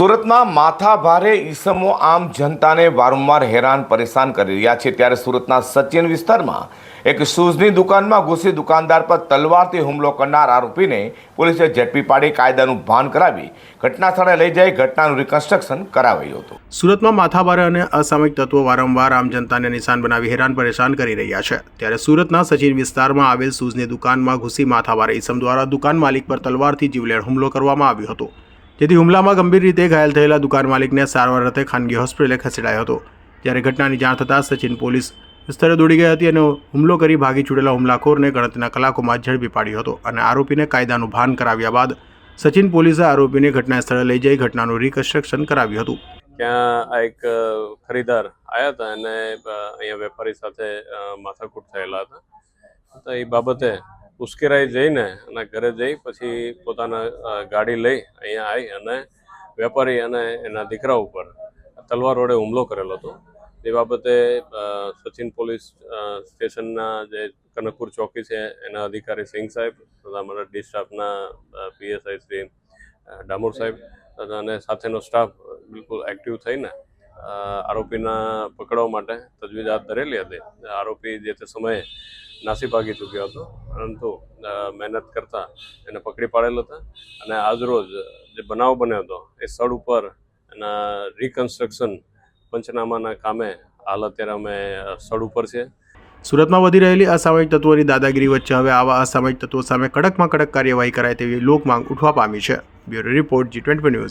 સુરતમાં માથા ભારે ઈસમો આમ જનતાને વારંવાર હેરાન પરેશાન કરી રહ્યા છે. ત્યારે સુરતના સચિન વિસ્તારમાં એક શૂઝની દુકાનમાં ઘૂસી દુકાનદાર પર તલવારથી હુમલો કરનાર આરોપીને પોલીસે ઝડપી પાડી કાયદાનું ભાન કરાવી ઘટના સ્થળે લઈ જઈ ઘટનાનું રિકન્સ્ટ્રક્શન કરાવ્યું હતું. સુરતમાં માથાભારે અને અસામયિક તત્વો વારંવાર આમ જનતાને નિશાન બનાવી હેરાન પરેશાન કરી રહ્યા છે. ત્યારે સુરતના સચિન વિસ્તારમાં આવેલ શૂઝની દુકાનમાં ઘૂસી માથાભારે ઈસમ દ્વારા દુકાન માલિક પર તલવારથી જીવલેણ હુમલો કરવામાં આવ્યો હતો. જેથી હુમલામાં ગંભીર રીતે ઘાયલ થયેલા દુકાન માલિકને સારવાર અર્થે ખાનગી હોસ્પિટલે ખસેડાયો હતો. જ્યારે ઘટનાની જાણ થતાં સચિન પોલીસ સ્થળે દોડી ગઈ હતી અને હુમલો કરી ભાગી છૂટેલા હુમલાખોરને ગણતરીના કલાકોમાં ઝડપી પાડ્યો હતો અને આરોપીને કાયદાનું ભાન કરાવ્યા બાદ સચિન પોલીસે આરોપીને ઘટના સ્થળે લઈ જઈ ઘટનાનું રિકન્સ્ટ્રક્શન કરાવ્યું હતું. ત્યાં એક ખરીદાર આવ્યા હતા અને અહીંયા વેપારી સાથે માથાકૂટ થયેલા હતા. તો એ બાબતે ઉશ્કેરાઈ જઈને અને ઘરે જઈ પછી પોતાના ગાડી લઈ અહીંયા આવી અને વેપારી અને એના દીકરા ઉપર તલવાર વડે હુમલો કરેલો હતો. એ બાબતે સચિન પોલીસ સ્ટેશનના જે કનકપુર ચોકી છે એના અધિકારી સિંઘ સાહેબ તથા અમારા ડી સ્ટાફના પીએસઆઈ શ્રી ડામોર સાહેબ અને સાથેનો સ્ટાફ બિલકુલ એક્ટિવ થઈને આરોપીના પકડવા માટે તજવીજ હાથ ધરેલી હતી. આરોપી જે તે સમયે નાસી ભાગી ચૂક્યો હતો. પરંતુ મહેનત કરતા એને પકડી પાડેલ હતા અને આજરોજ જે બનાવ બન્યો હતો, એ સ્થળ ઉપર એના રિકન્સ્ટ્રક્શન પંચનામાના કામે હાલ અત્યારે અમે સ્થળ ઉપર છે સુરતમાં વધી રહેલી અસામાયિક તત્વોની દાદાગીરી વચ્ચે હવે આવા અસામાયિક તત્વો સામે કડકમાં કડક કાર્યવાહી કરાય તેવી લોકમાંગ ઉઠવા પામી છે. Bureau report G twenty news.